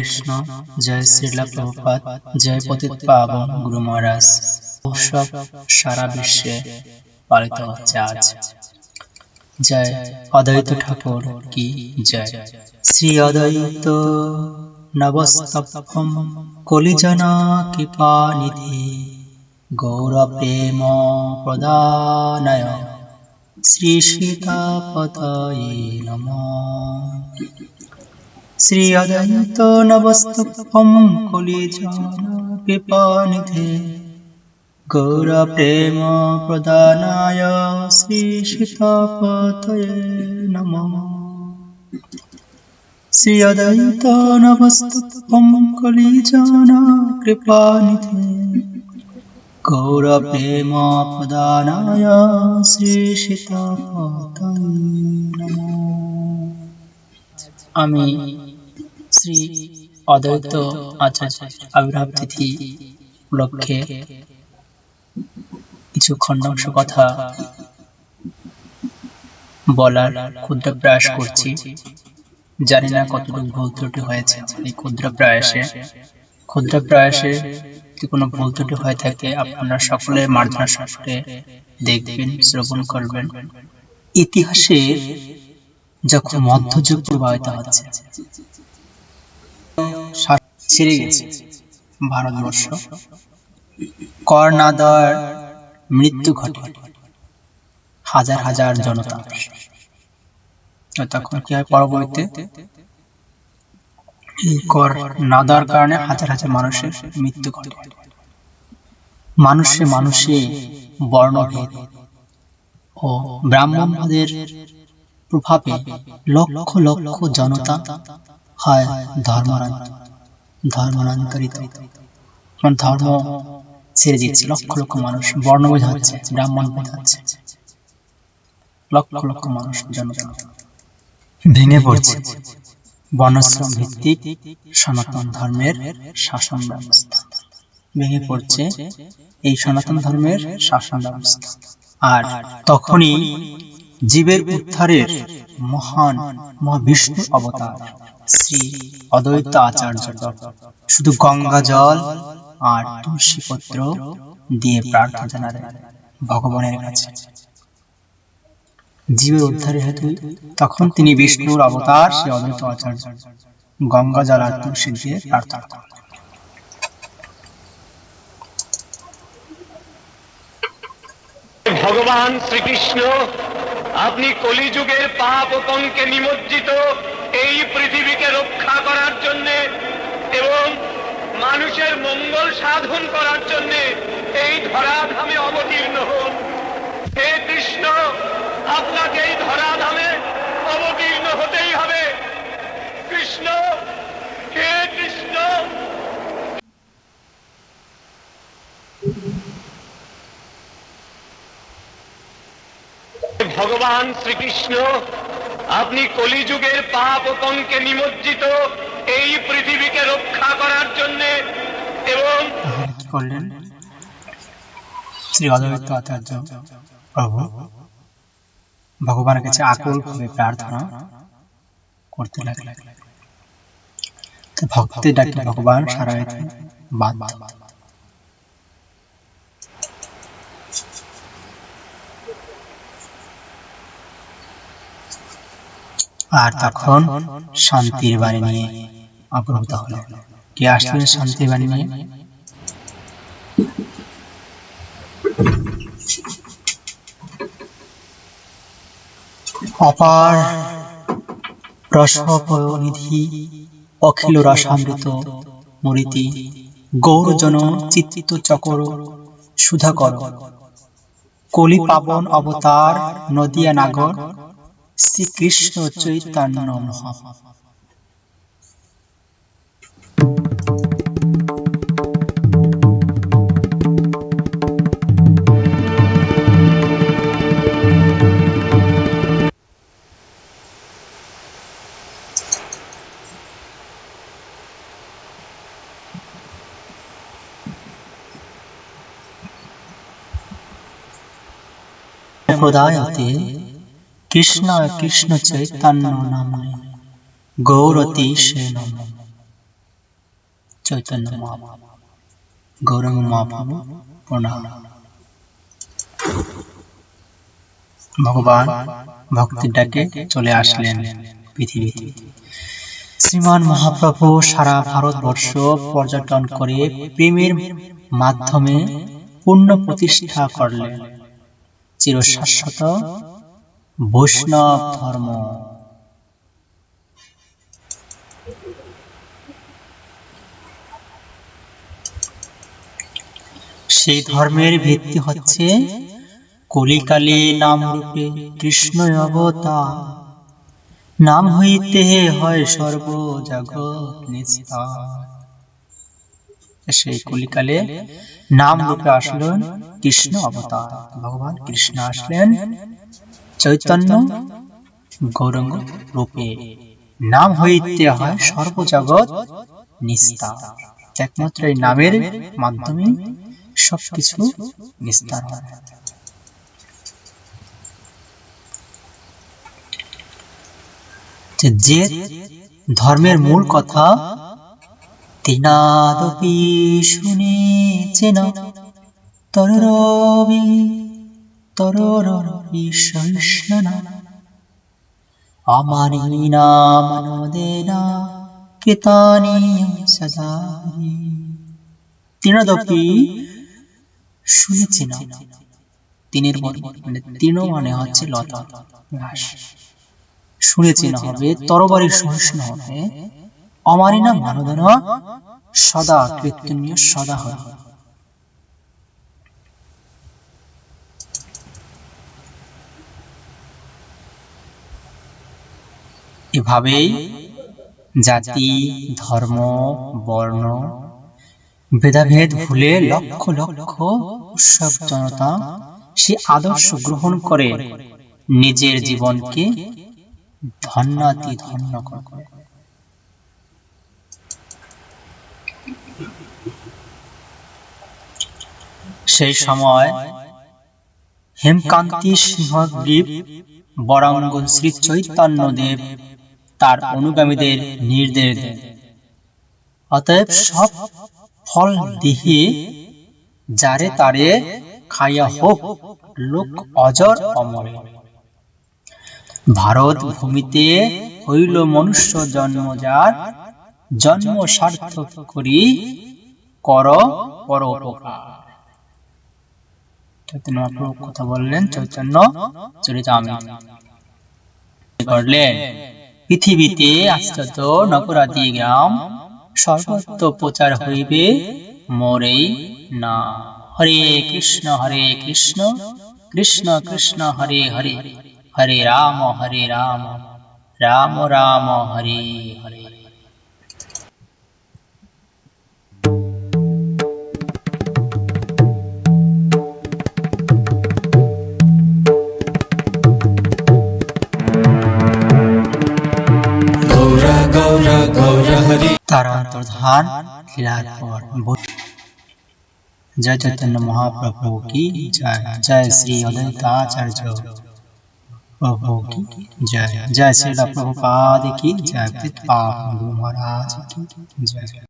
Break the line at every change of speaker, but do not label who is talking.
কৃষ্ণ জয় শ্রীলা প্রভুপাত জয় পতিত পাবন গুরু মহারাজ উৎসব সারা বিশ্বে পালিত হচ্ছে আজ জয় অদ্বৈত ঠাকুর কি জয়
শ্রী অদ্বৈত নবস্তপম কলিজনা কৃপা নিধি গৌর প্রেম প্রদানয় শ্রী সীতাপতয়ে নম শ্রী অজয়ত নবস্তম কলিজপিপানিধে গৌরপ্রেম প্রদানায় শ্রী সীতাপতয়ে নম শ্রী অদয়ত নবস্তম কলিজন কৃপানিধে গৌরপ্রেম প্রদানায় শ্রী সীতাপতয়ে নম
আমি শ্রী অদ্বৈত আচার্য আবির্ভাব তিথি উপলক্ষে কিছু খণ্ডাংশ কথা বলার ক্ষুদ্র প্রয়াস করছি জানি না কতটুকু ভুল ত্রুটি হয়েছে এই ক্ষুদ্র প্রয়াসে ক্ষুদ্র প্রয়াসে যদি কোনো ভুল ত্রুটি হয়ে থাকে আপনারা সকলে মার্জনা সকলে দেখবেন শ্রবণ করবেন ইতিহাসে যখন মধ্যযুগ প্রবাহিত হচ্ছে ছিঁড়ে গেছে ভারতবর্ষ কর না দেওয়ার মৃত্যু ঘটে হাজার হাজার জনতা তখন কি হয় পরবর্তীতে কর না দেওয়ার কারণে হাজার হাজার মানুষের মৃত্যু ঘটে মানুষে মানুষে বর্ণভেদ ও ব্রাহ্মণদের প্রভাবে লক্ষ লক্ষ জনতা হয় ধর্মরাজ ধর্মান্তরিত কারণ ধর্ম ছেড়ে দিচ্ছে লক্ষ লক্ষ মানুষ ব্রাহ্মণ লক্ষ লক্ষ মানুষ ভেঙে পড়ছে বর্ণশ্রম ভিত্তিক সনাতন ধর্মের শাসন ব্যবস্থা ভেঙে পড়ছে এই সনাতন ধর্মের শাসন ব্যবস্থা আর তখনই জীবের উদ্ধারের মহান মহাবিষ্ণু অবতার শ্রী অদ্বৈত আচার্য শুধু গঙ্গা জল আর তুলসী পত্র দিয়ে প্রার্থনা জানালেন ভগবানের কাছে জীবের উদ্ধারের হেতু তখন তিনি বিষ্ণুর অবতার শ্রী অদ্বৈত আচার্য গঙ্গা জল আর তুলসী দিয়ে প্রার্থনা করেন
ভগবান শ্রীকৃষ্ণ আপনি কলিযুগের পাপ কনকে নিমজ্জিত এই পৃথিবীকে রক্ষা করার জন্য এবং মানুষের মঙ্গল সাধন করার জন্য এই ধরাধামে অবতীর্ণ হন হে কৃষ্ণ আপনাকে এই ধরাধামে অবতীর্ণ হতেই হবে কৃষ্ণ হে কৃষ্ণ ভগবান শ্রীকৃষ্ণ আপনি কলিযুগের পাপ ও নিমজ্জিত এই পৃথিবীকে রক্ষা করার জন্য এবং
করলেন শ্রী অদ্বৈত আচার্য প্রভু ভগবানের কাছে আকুলভাবে প্রার্থনা করতে লাগলেন ভক্তি ডাকে ভগবান সারা বাদ বাদ আর তখন শান্তির বাণী নিয়ে অগ্রহত হল কে আসলেন শান্তির বাণী নিয়ে অপার রসপরিধি অখিল রসামৃত মরিতি গৌরজন চিত্তিত চকর সুধাকর কলি পাবন অবতার নদিয়া নাগর শ্রীকৃষ্ণ চৈতন্য মহাপ্রভু खुदाया तेरे কৃষ্ণ কৃষ্ণ চৈতন্য নাম গৌরতি সে নাম চৈতন্য গৌরাঙ্গ মহাপ্রভু প্রণাম ভগবান ভক্তি ডাকে চলে আসলেন পৃথিবীতে শ্রীমান মহাপ্রভু সারা ভারতবর্ষ পর্যটন করে প্রেমের মাধ্যমে পুণ্য প্রতিষ্ঠা করলেন চিরশাশ্বত বৈষ্ণব ধর্ম সেই ধর্মের ভিত্তি হচ্ছে কলিকালে নাম রূপে কৃষ্ণ অবতা নাম হইতে হয় সর্ব জগৎ সেই কলিকালে নাম রূপে আসলেন কৃষ্ণ অবতার ভগবান কৃষ্ণ আসলেন চৈতন্য গৌরঙ্গ রূপে নাম হইতে হয় সর্বজগৎ নিস্তার একমাত্র এই নামের মাধ্যমে সবকিছু নিস্তার হয় যে ধর্মের মূল কথা তিনাদপি শুনেছে না তরবি তৃণদপি শুনেছি না তিনের মানে তৃণ মানে হচ্ছে লতা ঘাস না হবে তরবারি সহিষ্ণ হবে অমারিনা না সদা সদা হয় এভাবেই জাতি ধর্ম বর্ণ ভেদাভেদ ভুলে লক্ষ লক্ষ উৎসব জনতা সে আদর্শ গ্রহণ করে নিজের জীবনকে ধন্যাতি ধন্য করে সেই সময় হেমকান্তি সিংহদ্বীপ বরাঙ্গন শ্রী চৈতন্যদেব তার অনুগামীদের নির্দেশ দেন অতএব সব ফল দিহি যারে তারে খাইয়া হোক লোক অজর অমরে ভারত ভূমিতে হইল মনুষ্য জন্ম যার জন্ম সার্থক করি কর পর কথা বললেন চৈতন্য চরিতামৃত করলেন পৃথিবীতে আশ্চর্য নগরাদি গ্রাম সর্বত্র প্রচার হইবে মোরেই না হরে কৃষ্ণ হরে কৃষ্ণ কৃষ্ণ কৃষ্ণ হরে হরে হরে রাম হরে রাম রাম রাম হরে হরে प्रधान खिलाफर जय चैतन्य महाप्रभु की जय जय श्री अद्वैताचार्य प्रभु की जय जय श्री प्रभुपाद की जय पाप महाराज की जय